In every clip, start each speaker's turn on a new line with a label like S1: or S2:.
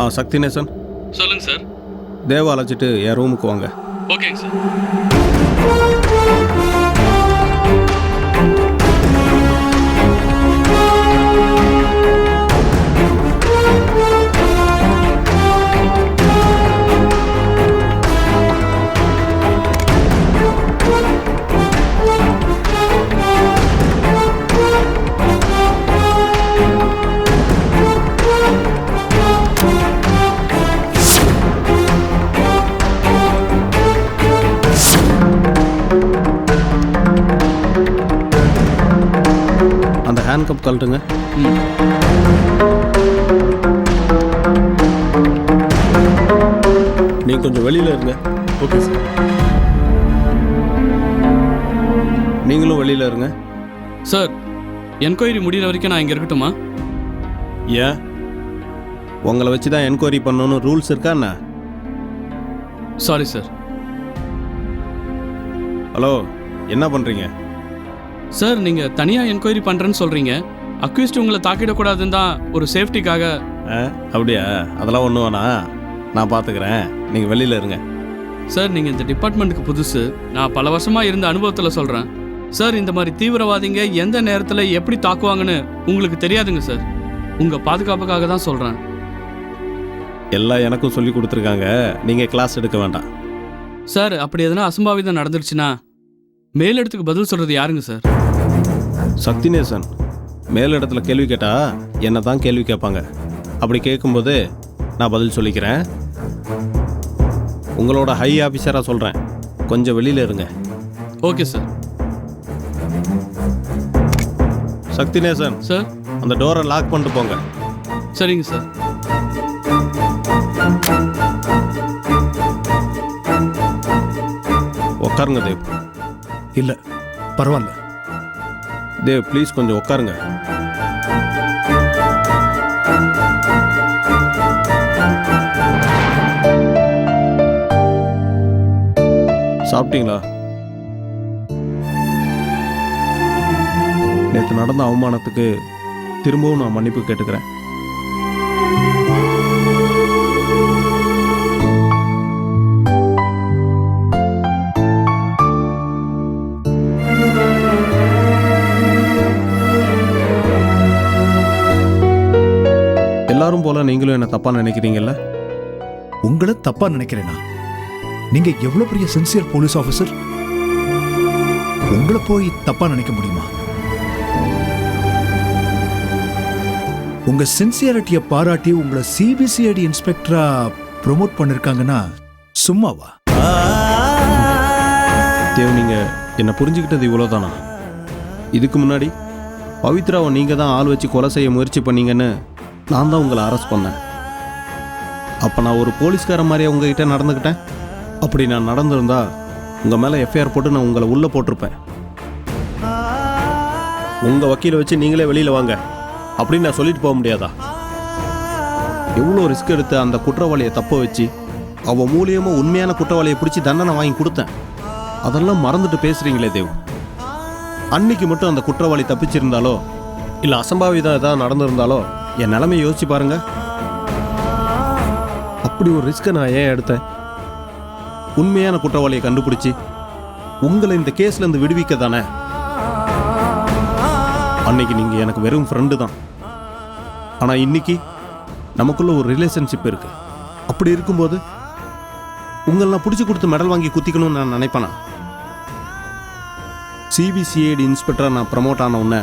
S1: ஆ சக்திநேசன்.
S2: சொல்லுங்க சார்.
S1: தேவா அழைச்சிட்டு என் ரூமுக்கு வாங்க.
S2: ஓகேங்க சார்.
S1: அந்த ஹேண்ட் கப் கழட்டுங்க நீங்கள் கொஞ்சம் வெளியில் இருங்க.
S2: ஓகே சார்
S1: நீங்களும் வெளியில் இருங்க.
S2: சார் என்கொயரி முடிகிற வரைக்கும் நான் இங்கே இருக்கட்டுமா?
S1: ஏன் உங்களை வச்சு தான் என்கொயரி பண்ணணும்னு ரூல்ஸ் இருக்கா என்ன?
S2: சாரி சார்
S1: ஹலோ என்ன பண்ணுறீங்க
S2: சார் நீங்கள் தனியாக என்கொயரி பண்ணுறேன்னு சொல்கிறீங்க அக்யூஸ்ட் உங்களை தாக்கிடக்கூடாதுன்னு தான் ஒரு சேஃப்டிக்காக
S1: அப்படியா? அதெல்லாம் ஒன்றும் வேணாம். நான் பார்த்துக்கிறேன் நீங்கள் வெளியில் இருங்க.
S2: சார் நீங்கள் இந்த டிபார்ட்மெண்ட்டுக்கு புதுசு. நான் பல வருஷமாக இருந்த அனுபவத்தில் சொல்கிறேன் சார் இந்த மாதிரி தீவிரவாதிங்க எந்த நேரத்தில் எப்படி தாக்குவாங்கன்னு உங்களுக்கு தெரியாதுங்க சார். உங்கள் பாதுகாப்புக்காக தான் சொல்கிறேன்
S1: எல்லாம் எனக்கும் சொல்லி கொடுத்துருக்காங்க. நீங்கள் கிளாஸ் எடுக்க வேண்டாம்.
S2: சார் அப்படி எதனா அசம்பாவிதம் நடந்துருச்சுன்னா மேலிடத்துக்கு பதில் சொல்கிறது யாருங்க சார்?
S1: சக்திநேசன் மேலிடத்துல கேள்வி கேட்டா என்ன தான் கேள்வி கேட்பாங்க. அப்படி கேட்கும்போது நான் பதில் சொல்லிக்கிறேன். உங்களோட ஹை ஆஃபீஸராக சொல்கிறேன் கொஞ்சம் வெளியில் இருங்க.
S2: ஓகே சார்
S1: சக்திநேசன்
S2: சார்
S1: அந்த டோரை லாக் பண்ணிட்டு போங்க.
S2: சரிங்க சார்
S1: உட்காருங்க தேவ்.
S3: இல்ல பரவாயில்ல.
S1: தேவ் ப்ளீஸ் கொஞ்சம் உட்காருங்க சாப்பிட்டீங்களா? நேற்று நடந்த அவமானத்துக்கு திரும்பவும் நான் மன்னிப்பு கேட்டுக்கிறேன். போல நீங்களும் என்ன தப்பா நினைக்கிறீங்கல்ல?
S3: உங்களை தப்பா நினைக்கிறேனா? நீங்க எவ்வளவு பெரிய சின்சியர் போலீஸ் ஆபீசர் உங்களை போய் தப்பா நினைக்க முடியுமா? உங்க சின்சியாரிட்டியை பாராட்டி உங்களை சிபிசிஐடி இன்ஸ்பெக்டரா ப்ரோமோட் பண்ணிருக்காங்கன்னா சும்மாவா?
S1: தேவ் நீங்க என்ன புரிஞ்சுக்கிட்டது இவ்வளோதானா இதுக்கு முன்னாடி பவித்ராவை நீங்க தான் ஆள் வச்சு கொலை செய்ய முயற்சி பண்ணீங்கன்னு நான் தான் உங்களை அரெஸ்ட் பண்ணேன். அப்போ நான் ஒரு போலீஸ்கார மாதிரியே உங்ககிட்ட நடந்துக்கிட்டேன் அப்படி நான் நடந்திருந்தா உங்கள் மேலே எஃப்ஐஆர் போட்டு நான் உங்களை உள்ளே போட்டிருப்பேன். உங்கள் வக்கீலை வச்சு நீங்களே வெளியில் வாங்க. அப்படின்னு நான் சொல்லிட்டு போக முடியாதா? எவ்வளோ ரிஸ்க் எடுத்து அந்த குற்றவாளியை தப்ப வச்சு அவன் மூலியமாக உண்மையான குற்றவாளியை பிடிச்சி தண்டனை வாங்கி கொடுத்தேன். அதெல்லாம் மறந்துட்டு பேசுகிறீங்களே தேவ். அன்னைக்கு மட்டும் அந்த குற்றவாளி தப்பிச்சிருந்தாலோ இல்லை அசம்பாவிதம் எதாவது நடந்திருந்தாலோ என் நிலைமையை யோசிச்சு பாருங்க. அப்படி ஒரு ரிஸ்க்கை நான் ஏன் எடுத்தேன்? உண்மையான குற்றவாளியை கண்டுபிடிச்சி உங்களை இந்த கேஸ்ல இருந்து விடுவிக்க தானே? அன்னைக்கு நீங்க எனக்கு வெறும் ஃப்ரெண்டு தான். ஆனா இன்னைக்கு நமக்குள்ள ஒரு ரிலேஷன்ஷிப் இருக்கு. அப்படி இருக்கும்போது உங்களை நான் பிடிச்சி கொடுத்து மெடல் வாங்கி குத்திக்கணும்னு நான் நினைப்பேனா? சிபிசிஐடி இன்ஸ்பெக்டராக நான் ப்ரமோட் ஆன உடனே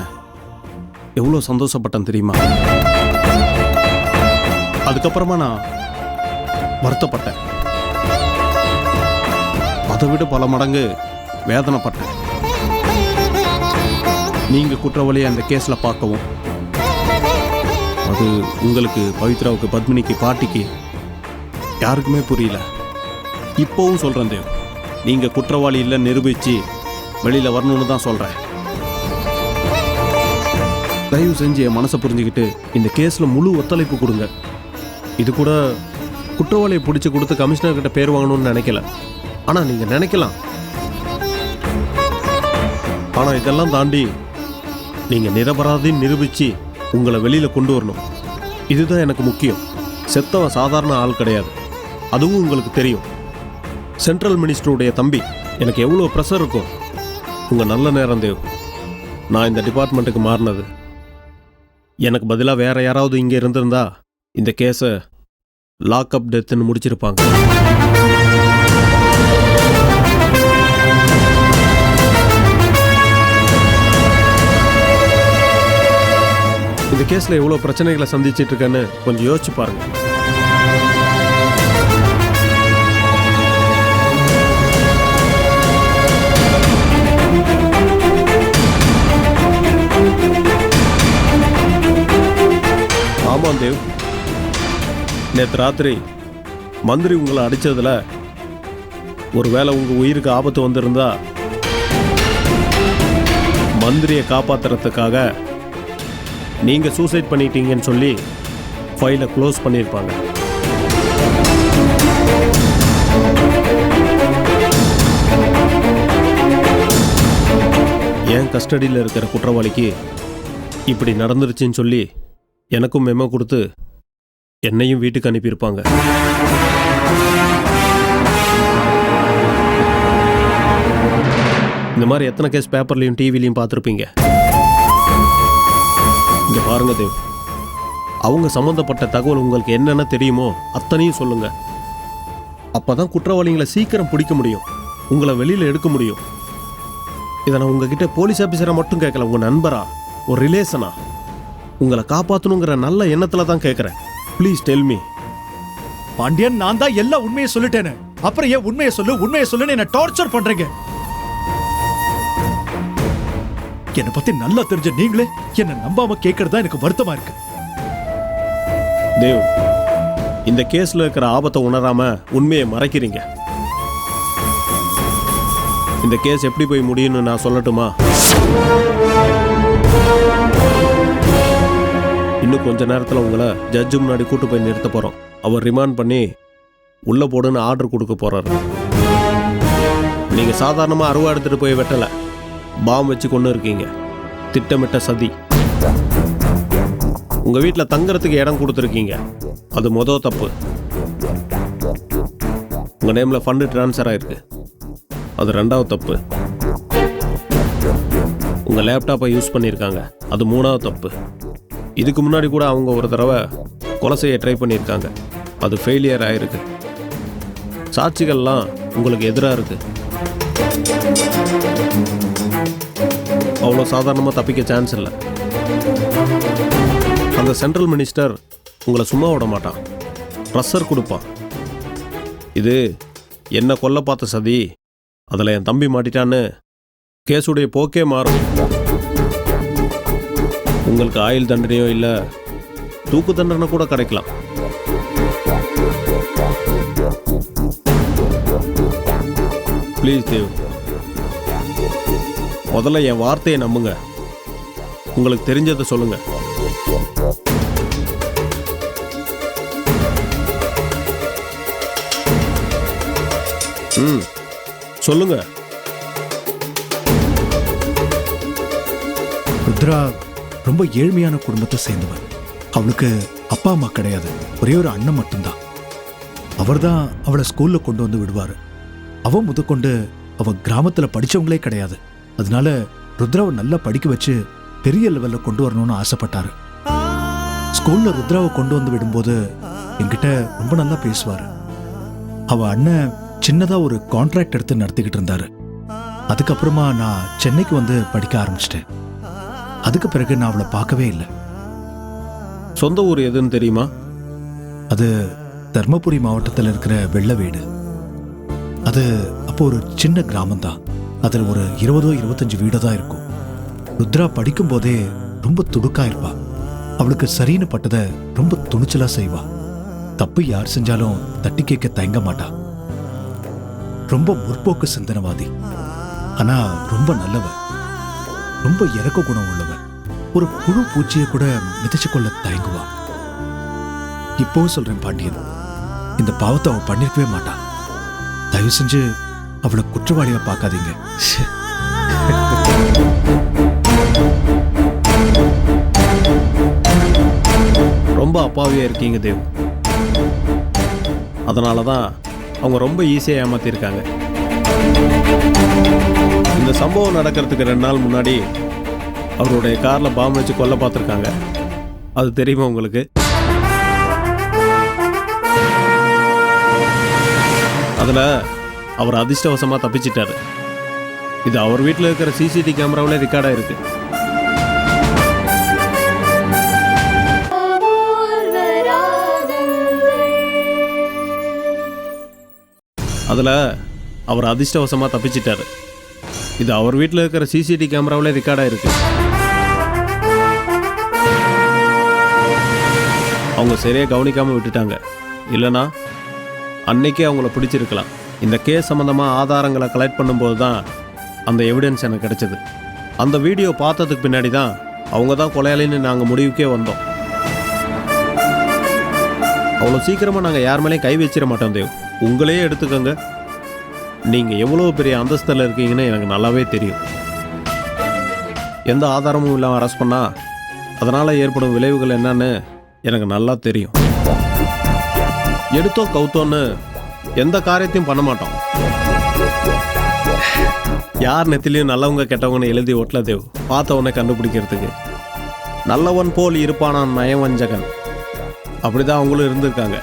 S1: எவ்வளோ சந்தோஷப்பட்டேன் தெரியுமா? அதுக்கப்புறமா நான் வருத்தப்பட்டேன். அதை விட பல மடங்கு வேதனைப்பட்டேன். நீங்க குற்றவாளியை அந்த கேஸ்ல பார்க்கவும். அது உங்களுக்கு பவித்ராவுக்கு பத்மினிக்கு பாட்டிக்கு யாருக்குமே புரியல. இப்போவும் சொல்றேன் தேவ் நீங்க குற்றவாளி இல்லை நிரூபிச்சு வெளியில் வரணும்னு தான் சொல்றேன். தயவு செஞ்சு என் மனசை புரிஞ்சுக்கிட்டு இந்த கேஸ்ல முழு ஒத்துழைப்பு கொடுங்க. இது கூட குற்றவாளியை பிடிச்சி கொடுத்து கமிஷனர் கிட்ட பேர் வாங்கணும்னு நினைக்கல. ஆனால் நீங்கள் நினைக்கலாம். ஆனால் இதெல்லாம் தாண்டி நீங்கள் நிரபராதின்னு நிரூபித்து உங்களை வெளியில் கொண்டு வரணும். இதுதான் எனக்கு முக்கியம். செத்தவன் சாதாரண ஆள் கிடையாது. அதுவும் உங்களுக்கு தெரியும். சென்ட்ரல் மினிஸ்டருடைய தம்பி எனக்கு எவ்வளோ ப்ரெஷர் இருக்கும் உங்கள் நல்ல நேரம் தேவ். நான் இந்த டிபார்ட்மெண்ட்டுக்கு மாறினது. எனக்கு பதிலாக வேறு யாராவது இங்கே இருந்திருந்தா இந்த கேஸை லாக்அப் டெத்துன்னு முடிச்சிருப்பாங்க. இந்த கேஸில் எவ்வளோ பிரச்சனைகளை சந்திச்சிட்டு இருக்கேன்னு கொஞ்சம் யோசிச்சு பாருங்க. ஆமாம் தேவ். நேற்று ராத்திரி மந்திரி உங்களை அடித்ததில் ஒருவேளை உங்கள் உயிருக்கு ஆபத்து வந்திருந்தா மந்திரியை காப்பாற்றுறதுக்காக நீங்கள் சூசைட் பண்ணிட்டீங்கன்னு சொல்லி ஃபைலை க்ளோஸ் பண்ணியிருப்பாங்க. என் கஸ்டடியில் இருக்கிற குற்றவாளிக்கு இப்படி நடந்துருச்சுன்னு சொல்லி எனக்கும் மெமோ கொடுத்து என்னையும் வீட்டுக்கு அனுப்பியிருப்பாங்க. இந்த மாதிரி எத்தனை கேஸ் பேப்பர்லையும் டிவிலையும் பார்த்துருப்பீங்க. இங்கே பாருங்க தேவ். அவங்க சம்மந்தப்பட்ட தகவல் உங்களுக்கு என்னென்ன தெரியுமோ அத்தனையும் சொல்லுங்க. அப்பதான் குற்றவாளிகளை சீக்கிரம் பிடிக்க முடியும். உங்களை வெளியில எடுக்க முடியும். இதை நான் உங்ககிட்ட போலீஸ் ஆஃபீஸரை மட்டும் கேட்கல உங்க நண்பரா ஒரு ரிலேஷனா உங்களை காப்பாற்றணுங்கிற நல்ல எண்ணத்துல தான் கேட்குறேன் ப்ளீஸ் டெல் மீ
S3: பாண்டியன் நான் தான் எல்லா உண்மையை சொல்லிட்டேனே. அப்புறம் ஏன் உண்மையை சொல்லு உண்மையை சொல்லுன்னு என்ன டார்ச்சர் பண்றீங்க? என்னை பத்தி நல்லா தெரிஞ்ச நீங்களே என்ன நம்பாம கேட்கறதா எனக்கு வருத்தமா இருக்கு.
S1: தேவ் இந்த கேஸ்ல இருக்கிற ஆபத்தை உணராம உண்மையை மறைக்கிறீங்க. இந்த கேஸ் எப்படி போய் முடியும்னு நான் சொல்லட்டுமா? வந்து கொஞ்ச நேரத்தில் உங்களை ஜட்ஜு முன்னாடி கூட்டு போய் நிறுத்த போறோம். அவர் ரிமாண்ட் பண்ணி உள்ளே போடுன்னு ஆர்டர் கொடுக்க போறாரு. நீங்கள் சாதாரணமாக அருவா எடுத்துகிட்டு போய் வெட்டலை. பாம் வச்சு கொண்டு இருக்கீங்க. திட்டமிட்ட சதி. உங்க வீட்டில் தங்குறதுக்கு இடம் கொடுத்துருக்கீங்க. அது மொதல் தப்பு. உங்கள் நேம்ல ஃபண்டு ட்ரான்ஸ்ஃபர் ஆயிருக்கு. அது ரெண்டாவது தப்பு. உங்க லேப்டாப்பை யூஸ் பண்ணியிருக்காங்க அது மூணாவது தப்பு. இதுக்கு முன்னாடி கூட அவங்க ஒரு தடவை கொலை செய்ய ட்ரை பண்ணியிருக்காங்க. அது ஃபெயிலியர் ஆயிருக்கு. சாட்சிகள்லாம் உங்களுக்கு எதிராக இருக்கு. அவ்வளோ சாதாரணமாக தப்பிக்க சான்ஸ் இல்லை. அந்த சென்ட்ரல் மினிஸ்டர் உங்களை சும்மா விட மாட்டான். ப்ரெஷர் கொடுப்பான். இது என்ன கொல்ல பார்த்த சதி அதில் என் தம்பி மாட்டிட்டான்னு கேஸுடைய போக்கே மாறும். உங்களுக்கு ஆயுள் தண்டனையோ இல்லை தூக்கு தண்டனை கூட கிடைக்கலாம். ப்ளீஸ் தேவ் முதல்ல என் வார்த்தையை நம்புங்க. உங்களுக்கு தெரிஞ்சதை சொல்லுங்க. ம் சொல்லுங்க.
S3: ருத்ரா ரொம்ப ஏழ்மையான குடும்பத்தை சேர்ந்தவன். அவளுக்கு அப்பா அம்மா கிடையாது. ஒரே ஒரு அண்ணன் மட்டும்தான். அவர்தான் அவளை ஸ்கூல்ல கொண்டு வந்து விடுவாரு. அவ முதற்கொண்டு அவ கிராமத்துல படிச்சவங்களே கிடையாது. அதனால ருத்ராவை நல்லா படிக்க வச்சு பெரிய லெவல்ல கொண்டு வரணும்னு ஆசைப்பட்டாரு. ஸ்கூல்ல ருத்ராவை கொண்டு வந்து விடும்போது என்கிட்ட ரொம்ப நல்லா பேசுவாரு. அவ அண்ணன் சின்னதா ஒரு கான்ட்ராக்ட் எடுத்து நடத்திக்கிட்டு இருந்தாரு. அதுக்கப்புறமா நான் சென்னைக்கு வந்து படிக்க ஆரம்பிச்சிட்டேன். அதுக்கு பிறகு நான் அவளை பார்க்கவே இல்லை.
S1: சொந்த ஊர் எதுன்னு தெரியுமா?
S3: அது தர்மபுரி மாவட்டத்தில் இருக்கிற வெள்ளவேடு அது அப்போ ஒரு சின்ன கிராமம் தான் அதில் ஒரு இருபதோ இருபத்தஞ்சு வீடோ தான் இருக்கும். ருத்ரா படிக்கும் போதே ரொம்ப துடுக்கா இருப்பா. அவளுக்கு சரின்னு பட்டதை ரொம்ப துணிச்சலா செய்வா. தப்பு யார் செஞ்சாலும் தட்டி கேட்க தயங்க மாட்டா. ரொம்ப முற்போக்கு சிந்தனவாதி. ஆனா ரொம்ப நல்லவ. ரொம்ப இறக்க குணம் ஒரு புழு பூச்சியை கூட மிதிச்சு கொள்ள தயங்குவான் இப்போவும் சொல்றேன் பாண்டியன். இந்த பாவத்தை அவன் பண்ணிருக்கவே மாட்டான். தயவு செஞ்சு அவளை குற்றவாளியா பார்க்காதீங்க.
S1: ரொம்ப அப்பாவியா இருக்கீங்க தேவ். அதனால தான் அவங்க ரொம்ப ஈஸியாக ஏமாத்திருக்காங்க. இந்த சம்பவம் நடக்கிறதுக்கு ரெண்டு நாள் முன்னாடி அவருடைய காரில் பாம்பு வச்சு கொல்ல பார்த்துருக்காங்க. அது தெரியுமா உங்களுக்கு? அதில் அவர் அதிர்ஷ்டவசமாக தப்பிச்சிட்டாரு. இது அவர் வீட்டில் இருக்கிற சிசிடி கேமராவில் ரெக்கார்டாக இருக்கு அதில் அவர் அதிர்ஷ்டவசமாக தப்பிச்சிட்டாரு. இது அவர் வீட்டில் இருக்கிற சிசிடி கேமராவிலே ரெக்கார்டாக இருக்குது அவங்க சரியாக கவனிக்காமல் விட்டுட்டாங்க. இல்லைனா அன்னைக்கே அவங்கள பிடிச்சிருக்கலாம். இந்த கேஸ் சம்மந்தமாக ஆதாரங்களை கலெக்ட் பண்ணும்போது தான் அந்த எவிடன்ஸ் எனக்கு கிடைச்சது. அந்த வீடியோ பார்த்ததுக்கு பின்னாடி தான் அவங்க தான் கொலையாளின்னு நாங்கள் முடிவுக்கே வந்தோம். அவ்வளோ சீக்கிரமாக நாங்கள் யார் மேலேயும் கை வச்சிட மாட்டோம் தேவ். உங்களையே எடுத்துக்கோங்க. நீங்கள் எவ்வளோ பெரிய அந்தஸ்தில் இருக்கீங்கன்னு எனக்கு நல்லாவே தெரியும். எந்த ஆதாரமும் இல்லாமல் அரெஸ்ட் பண்ணால் அதனால் ஏற்படும் விளைவுகள் என்னன்னு எனக்கு நல்லா தெரியும். எடுத்தோ கவுத்தோன்னு எந்த காரியத்தையும் பண்ண மாட்டோம். யார் நெத்திலையும் நல்லவங்க கெட்டவங்கன்னு எழுதி ஒட்டல தேவ். பார்த்தவனை கண்டுபிடிக்கிறதுக்கு. நல்லவன் போல் இருப்பானான் நயவஞ்சகன். அப்படிதான் அவங்களும் இருந்திருக்காங்க.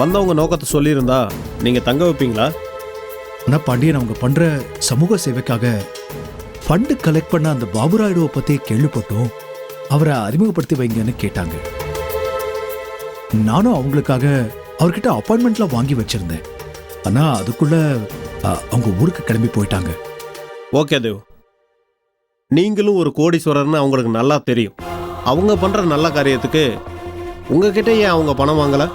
S1: வந்தவங்க நோக்கத்தை சொல்லியிருந்தா நீங்க தங்க வைப்பீங்களா?
S3: ஆனால் பாண்டியன் அவங்க பண்ணுற சமூக சேவைக்காக ஃபண்டு கலெக்ட் பண்ண அந்த பாபுராயுடுவை பற்றி கேள்விப்பட்டோம். அவரை அறிமுகப்படுத்தி வைங்கன்னு கேட்டாங்க. நானும் அவங்களுக்காக அவர்கிட்ட அப்பாயின்மெண்ட்லாம் வாங்கி வச்சிருந்தேன். ஆனா அதுக்குள்ள அவங்க ஊருக்கு கிளம்பி போயிட்டாங்க.
S1: ஓகே தேவ். நீங்களும் ஒரு கோடீஸ்வரர்னு அவங்களுக்கு நல்லா தெரியும். அவங்க பண்ற நல்ல காரியத்துக்கு உங்ககிட்ட ஏன் அவங்க பணம் வாங்கல?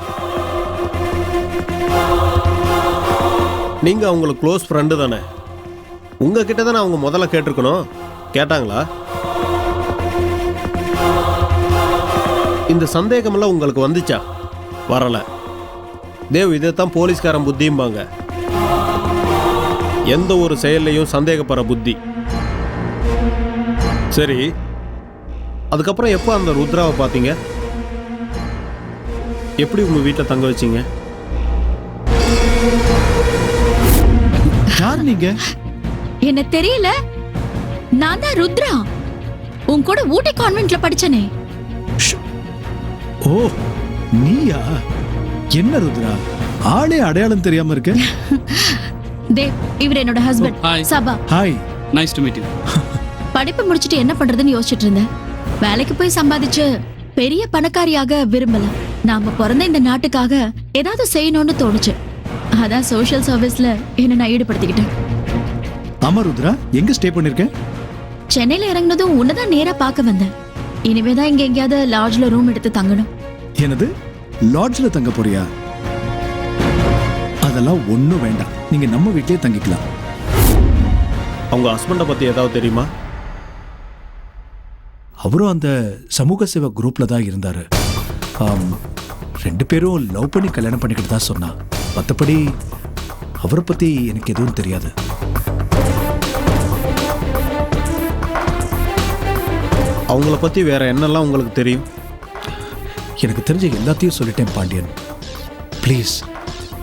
S1: நீங்க அவங்களுக்கு க்ளோஸ் ஃப்ரெண்டு தானே. உங்ககிட்ட தானே அவங்க முதல்ல கேட்டிருக்கணும்? கேட்டாங்களா? இந்த சந்தேகமெல்லாம் உங்களுக்கு வந்துச்சா? வரல. தேவ் இதைத்தான் போலீஸ்காரன் புத்தியும்பாங்க. எந்த ஒரு செயல்லையும் சந்தேகப்படுற புத்தி. சரி. அதுக்கப்புறம் எப்போ அந்த ருத்ராவை பார்த்தீங்க? எப்படி உங்க வீட்டில் தங்க வச்சீங்க?
S3: யார் நீங்க?
S4: என்ன தெரியல? நான் தான் ருத்ரா. உன் கூட ஊட்டி கான்வென்ட்ல படிச்சனே.
S3: ஓ நீயா? என்ன ருத்ரா? ஆளே அடையாளம் தெரியாம இருக்க.
S4: தேவ் இவர் என்னோட husband
S2: hi
S4: Saba.
S3: Hi
S2: nice to meet you
S4: படிப்பு முடிச்சிட்டு என்ன பண்றதுன்னு யோசிச்சுட்டு இருந்தேன். வேலைக்கு போய் சம்பாதிச்சு பெரிய பணக்காரியாக விரும்பல. நாம பிறந்த இந்த நாட்டுக்காக ஏதாவது செய்யணும்னு தோணுச்சு. அதான் சோஷியல் சர்வீஸ்ல என்ன நான் ஈடுபடுத்திக்கிட்டேன்.
S3: ஆமா ருத்ரா எங்க ஸ்டே பண்ணிருக்க?
S4: சென்னையில இறங்குனதும் உன்னதான் நேரா பார்க்க வந்தேன். இனிமேதான் இங்க எங்கேயாவது லாட்ஜ்ல ரூம் எடுத்து தங்கணும்.
S3: எனது லாட்ஜ்ல தங்க போறியா? அதெல்லாம் ஒண்ணும் வேண்டாம். நீங்க நம்ம வீட்லயே தங்கிக்கலாம்.
S1: அவங்க ஹஸ்பண்டை பற்றி ஏதாவது தெரியுமா?
S3: அவரும் அந்த சமூக சேவை குரூப்ல தான் இருந்தாரு. ஆம், ரெண்டு பேரும் லவ் பண்ணி கல்யாணம் பண்ணிக்கிட்டு தான் சொன்னா. மற்றபடி அவரை பத்தி எனக்கு எதுவும் தெரியாது.
S1: அவங்கள பற்றி வேற என்னெல்லாம் உங்களுக்கு தெரியும்?
S3: எனக்கு தெரிஞ்ச எல்லாத்தையும் சொல்லிட்டேன் பாண்டியன். ப்ளீஸ்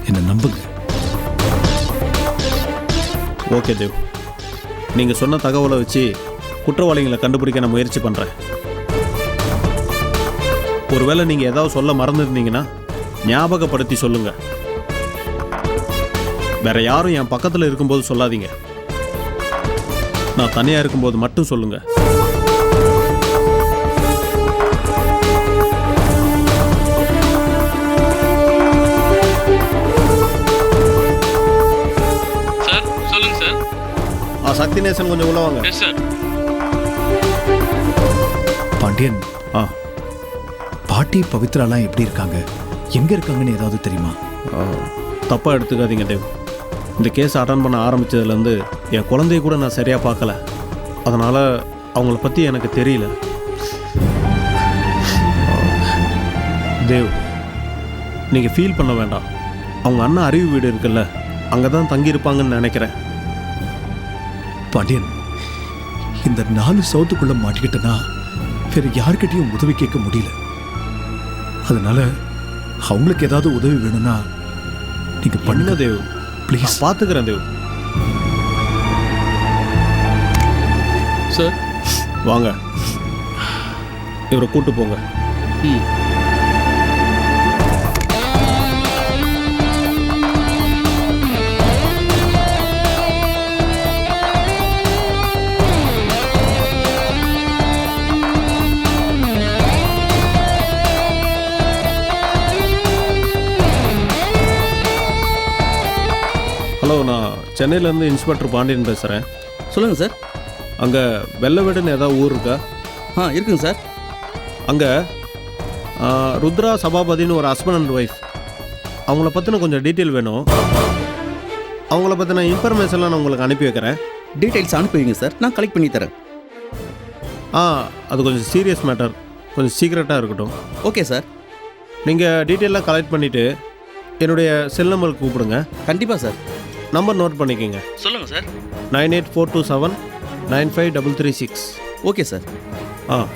S3: என்னை நம்புங்க.
S1: ஓகே தேவ் நீங்கள் சொன்ன தகவலை வச்சு குற்றவாளிகளை கண்டுபிடிக்க நான் முயற்சி பண்ணுறேன் ஒருவேளை நீங்கள் ஏதாவது சொல்ல மறந்துருந்தீங்கன்னா ஞாபகப்படுத்தி சொல்லுங்க. வேற யாரும் என் பக்கத்தில் இருக்கும்போது சொல்லாதீங்க. நான் தனியாக இருக்கும்போது மட்டும் சொல்லுங்க. சக்தி நேசன் கொஞ்சம் உள்ள வாங்க.
S2: எஸ் சார்
S3: பாண்டியன்
S1: ஆ.
S3: பாட்டி பவித்ராலாம் எப்படி இருக்காங்க? எங்க இருக்காங்கன்னு ஏதாவது தெரியுமா?
S1: தப்பாக எடுத்துக்காதீங்க தேவ். இந்த கேஸ் அட்டன் பண்ண ஆரம்பிச்சதுலேருந்து என் குழந்தைய கூட நான் சரியாக பார்க்கல. அதனால் அவங்கள பற்றி எனக்கு தெரியல. தேவ் நீங்கள் ஃபீல் பண்ண வேண்டாம். அவங்க அண்ணன் அறிவு வீடு இருக்குல்ல அங்கே தான் தங்கியிருப்பாங்கன்னு நினைக்கிறேன்.
S3: பாண்டியன் இந்த நாலு சவுத்துக்குள்ள மாட்டிக்கிட்டனா வேற யார்கிட்டயும் உதவி கேட்க முடியல. அதனால அவங்களுக்கு ஏதாவது உதவி வேணும்னா நீங்க
S1: பண்ணுங்க. தேவ்?
S3: ப்ளீஸ்
S1: பார்த்துக்கிறேன் தேவ்.
S2: சார்.
S1: வாங்க. இவரை கூட்டு போங்க.
S2: ம்.
S1: சென்னையிலேருந்து இன்ஸ்பெக்டர் பாண்டியன் பேசுகிறேன்.
S5: சொல்லுங்கள் சார்.
S1: அங்கே வெள்ளவேடுன்னு ஏதாவது ஊர் இருக்கா?
S5: ஆ இருக்குங்க சார்.
S1: அங்கே ருத்ரா சபாபதினு ஒரு ஹஸ்பண்ட் அண்ட் ஒய்ஃப் அவங்கள பற்றின கொஞ்சம் டீட்டெயில் வேணும். அவங்கள பற்றின இன்ஃபர்மேஷன்லாம் நான் உங்களுக்கு அனுப்பி வைக்கிறேன்.
S5: டீட்டெயில்ஸ் அனுப்பி வைங்க சார். நான் கலெக்ட் பண்ணி தரேன்.
S1: ஆ அது கொஞ்சம் சீரியஸ் மேட்டர் கொஞ்சம் சீக்ரெட்டாக இருக்கட்டும்.
S5: Okay sir.
S1: நீங்கள் டீட்டெயிலாக கலெக்ட் பண்ணிவிட்டு என்னுடைய செல் நம்பருக்கு கூப்பிடுங்க.
S5: கண்டிப்பாக சார்.
S1: நம்பர் நோட் பண்ணிக்கோங்க.
S5: சொல்லுங்கள் sir.
S1: Nine eight four two seven nine five double three six.
S5: Okay sir.
S1: ஆ.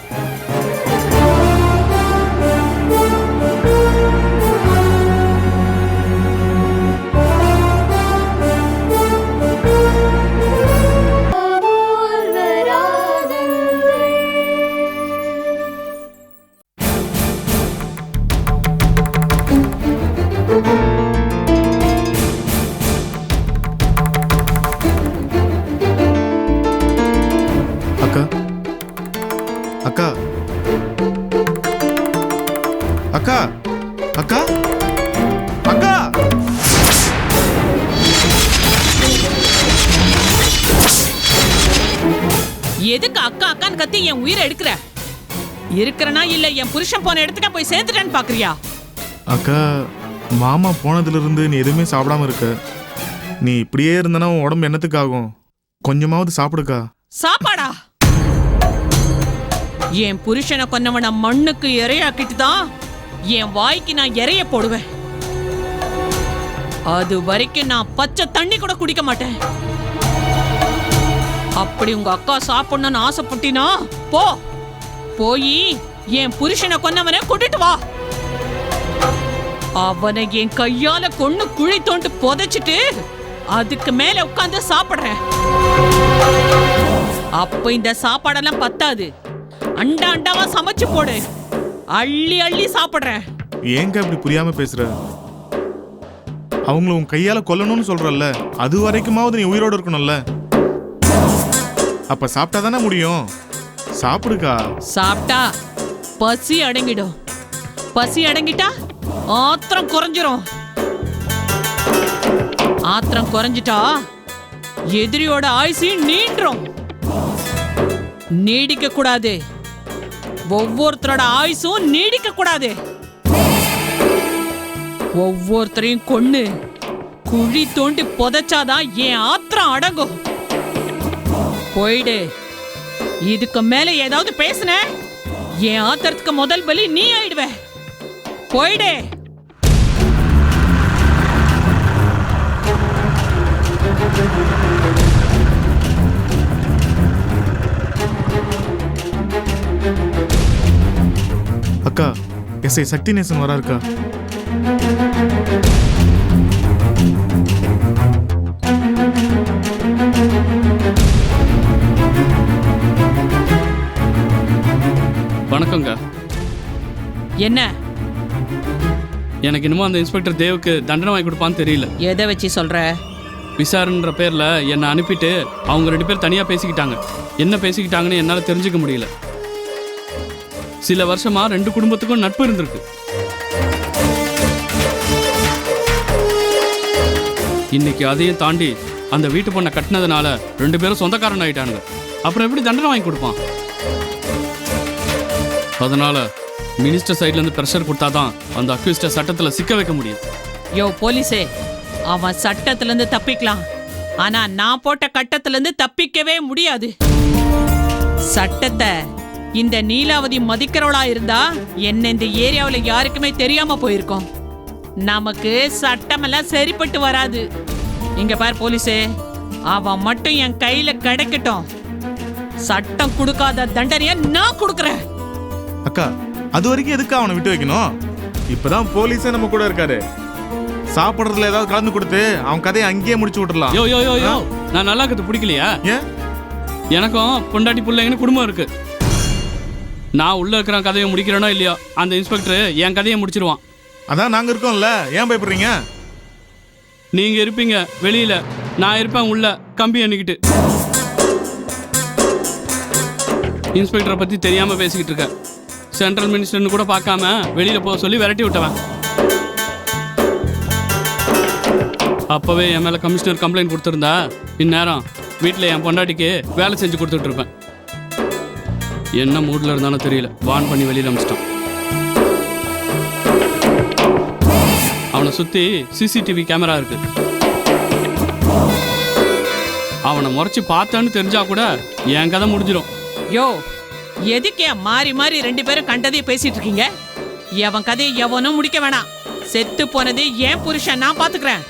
S6: எதுக்கு அக்கா அக்கான்னு கத்தி என் உயிரை எடுக்கிற? இருக்கிறனா இல்ல என் புருஷன் போன இடத்துக்கு போய் சேர்த்துட்டேன்னு பாக்குறியா?
S7: அக்கா மாமா போனதுல இருந்து நீ எதுவுமே சாப்பிடாம இருக்க. நீ இப்படியே இருந்தனா உன் உடம்பு என்னத்துக்கு ஆகும் கொஞ்சமாவது சாப்பிடுக்கா.
S6: சாப்பாடா? என் புருஷனை கொன்னவன மண்ணுக்கு இரையாக்கிட்டு தான் என் வாய்க்கு நான் இறைய போடுவேன். அது வரைக்கும் நான் பச்சை தண்ணி கூட குடிக்க மாட்டேன். அப்படி உங்க அக்கா சாப்பிடணும்னு ஆசைப்பட்டினா போ. போய் என் புருஷனை கொன்னவனை கூட்டிட்டு வா. அவனை என் கையால கொன்னு குழி தோண்டு புதைச்சிட்டு அதுக்கு மேல உட்காந்து சாப்பிடுறேன். அப்ப இந்த சாப்பாடெல்லாம் பத்தாது. அண்டா அண்டாவா சமைச்சு போடு. அள்ளி அள்ளி சாப்பிடுறேன்.
S7: ஏங்க இப்படி புரியாம பேசுற? அவங்கள உன் கையால கொல்லணும்னு சொல்றல்ல அது வரைக்குமாவது நீ உயிரோட இருக்கணும்ல? அப்ப சாப்பிட்டா தானே முடியும்? சாப்பிடுக்கா.
S6: சாப்பிட்டா பசி அடங்கிடும். பசி அடங்கிட்டா ஆத்திரம் குறைஞ்சிரும். ஆத்திரம் குறைஞ்சிட்டா எதிரியோட ஆயுசையும் நீண்டுரும் நீடிக்க கூடாது. ஒவ்வொருத்தரோட ஆயுசும் நீடிக்க கூடாது. ஒவ்வொருத்தரையும் கொன்னு குழி தோண்டி புதைச்சாதான் என் ஆத்திரம் அடங்கும். போயிடு. இதுக்கு மேல ஏதாவது பேசுன? என் ஆத்திரத்துக்கு முதல் பலி நீ ஆயிடுவ. போயிடு.
S7: அக்கா எஸ்ஐ சக்தி நேசன் வரா இருக்கா
S6: என்ன?
S2: எனக்கு இன்னமும் அந்த இன்ஸ்பெக்டர் தேவுக்கு தண்டனை வாங்கி கொடுப்பான்னு தெரியல.
S6: எதை வச்சு சொல்ற?
S2: விசாரன்ற பேர்ல என்னை அனுப்பிட்டு அவங்க ரெண்டு பேர் தனியா பேசிக்கிட்டாங்க. என்ன பேசிக்கிட்டாங்கன்னு என்னால தெரிஞ்சுக்க முடியல. சில வருஷமா ரெண்டு குடும்பத்துக்கும் நட்பு இருந்திருக்கு. இன்னைக்கு அதையும் தாண்டி அந்த வீட்டு பொண்ணை கட்டினதுனால ரெண்டு பேரும் சொந்தக்காரன் ஆயிட்டானுங்க. அப்புறம் எப்படி தண்டனை வாங்கி கொடுப்பான்? அதனால மினிஸ்டர் சைட்ல இருந்து ப்ரெஷர் கொடுத்தாதான் அந்த அக்யூஸ்ட சட்டத்துல சிக்க வைக்க முடியும்.
S6: யோ போலீஸே அவன் சட்டத்துல இருந்து தப்பிக்கலாம். ஆனா நான் போட்ட கட்டத்துல இருந்து தப்பிக்கவே முடியாது. சட்டத்தை இந்த நீலாவதி மதிக்கிறவளா இருந்தா என்ன இந்த ஏரியாவுல யாருக்குமே தெரியாம போயிருக்கோம். நமக்கு சட்டமெல்லாம் சரிப்பட்டு வராது. இங்க பார் போலீஸே அவன் மட்டும் என் கையில கிடைக்கட்டும். சட்டம் கொடுக்காத தண்டனைய நான் கொடுக்கறேன்.
S7: அக்கா அது வரைக்கும் எதுக்கு அவனை விட்டு வைக்கணும்? இப்பதான் போலீஸே நம்ம கூட இருக்காரு. சாப்பிடுறதுல ஏதாவது கலந்து கொடுத்து அவன் கதையை அங்கேயே முடிச்சு விட்டுறலாம்
S2: யோ யோ யோ யோ. நான் நல்லா இருக்கிறது பிடிக்கலையா?
S7: ஏன்
S2: எனக்கும் பொண்டாட்டி பிள்ளைங்கன்னு குடும்பம் இருக்கு. நான் உள்ள இருக்கிற கதையை முடிக்கிறேனோ இல்லையோ அந்த இன்ஸ்பெக்டர் என் கதையை முடிச்சிருவான்.
S7: அதான் நாங்க இருக்கோம்ல. ஏன் பயப்படுறீங்க?
S2: நீங்க இருப்பீங்க வெளியில. நான் இருப்பேன் உள்ள. கம்பி எண்ணிக்கிட்டு இன்ஸ்பெக்டரை பத்தி தெரியாம பேசிக்கிட்டு இருக்க சென்ட்ரல் மினிஸ்டர்னு கூட பார்க்காம வெளியில போக சொல்லி விரட்டி விட்டவன். அப்பவே என் மேல கமிஷனர் கம்ப்ளைண்ட் கொடுத்துருந்தா இந்நேரம் வீட்டில் என் பொண்டாட்டிக்கு வேலை செஞ்சு கொடுத்துட்டு இருப்பேன். என்ன மூடில் இருந்தாலும் தெரியல. வான் பண்ணி வெளியில் அமிச்சிட்டான். அவனை சுற்றி சிசிடிவி கேமரா இருக்கு. அவனை முறைச்சி பார்த்தேன்னு தெரிஞ்சா கூட என் கதை முடிஞ்சிடும்
S6: யோ எதுக்கே மாறி மாறி ரெண்டு பேரும் கண்டதே பேசிட்டு இருக்கீங்க? எவன் கதையை எவனும் முடிக்க வேணாம். செத்து போனது ஏன் புருஷன் நான் பாத்துக்கிறேன்.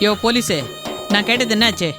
S6: யோ போலீஸு நான் கேட்டது என்னாச்சு?